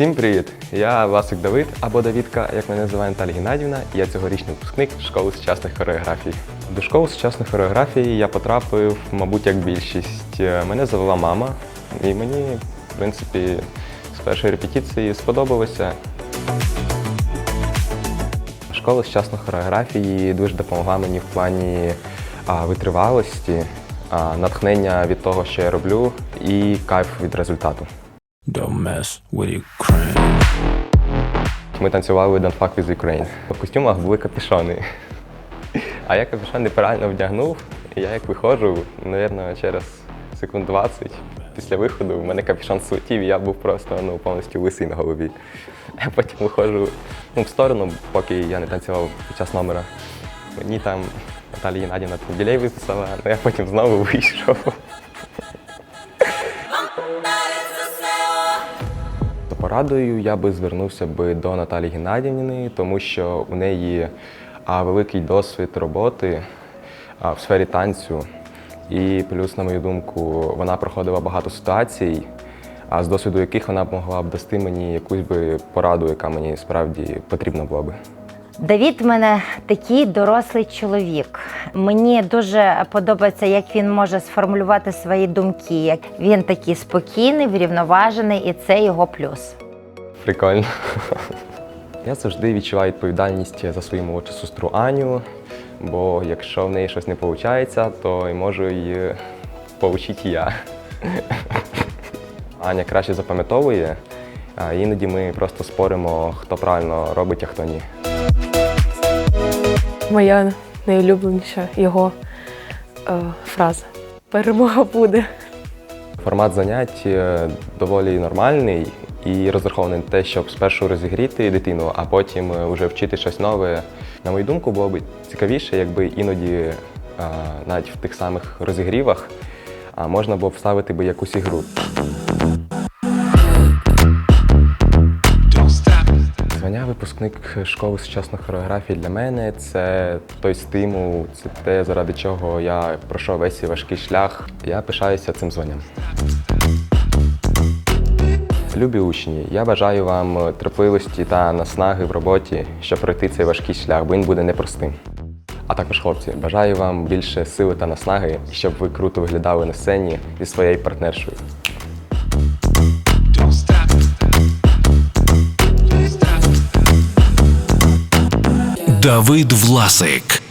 Всім привіт! Я Власик Давид або Давідка, як мене називає Наталія Геннадівна. Я цьогорічний випускник школи сучасних хореографій. До школи сучасних хореографій я потрапив, мабуть, як більшість. Е, Мене завела мама, і мені, в принципі, з першої репетиції сподобалося. Школа сучасної хореографії дуже допомогла мені в плані витривалості, натхнення від того, що я роблю, і кайф від результату. Don't mess with Ukraine. Ми танцювали Don't Fuck With Ukraine. В костюмах були капюшони. А я капюшон неправильно вдягнув, і я як виходжу, мабуть, через секунд 20 після виходу в мене капюшон слетів, і я був просто ну, повністю лисий на голові. Я потім виходжу ну, в сторону, поки я не танцював під час номера. Мені там Наталія Геннадівна білей виписала, але я потім знову вийшов. Порадою я би звернувся би до Наталії Геннадівни, тому що у неї великий досвід роботи в сфері танцю. І плюс, на мою думку, вона проходила багато ситуацій, з досвіду яких вона могла б дасти мені якусь би пораду, яка мені справді потрібна була би. Давід в мене такий дорослий чоловік. Мені дуже подобається, як він може сформулювати свої думки. Як він такий спокійний, врівноважений, і це його плюс. Прикольно. Я завжди відчуваю відповідальність за свою молодшу сестру Аню, бо якщо в неї щось не виходить, то й можу її поучити я. Аня краще запам'ятовує, а іноді ми просто споримо, хто правильно робить, а хто ні. Моя найулюбленіша його е, фраза. Перемога буде. Формат занять е, доволі нормальний і розрахований на те, щоб спершу розігріти дитину, а потім е, вже вчити щось нове. На мою думку, було б цікавіше, якби іноді е, навіть в тих самих розігрівах можна було б вставити би якусь ігру. Звання випускник школи сучасної хореографії для мене це той стимул, це те, заради чого я пройшов весь цей важкий шлях. Я пишаюся цим званням. Любі учні, я бажаю вам терпливості та наснаги в роботі, щоб пройти цей важкий шлях, бо він буде непростим. А також, хлопці, бажаю вам більше сили та наснаги, щоб ви круто виглядали на сцені зі своєю партнершою. Давид Власик.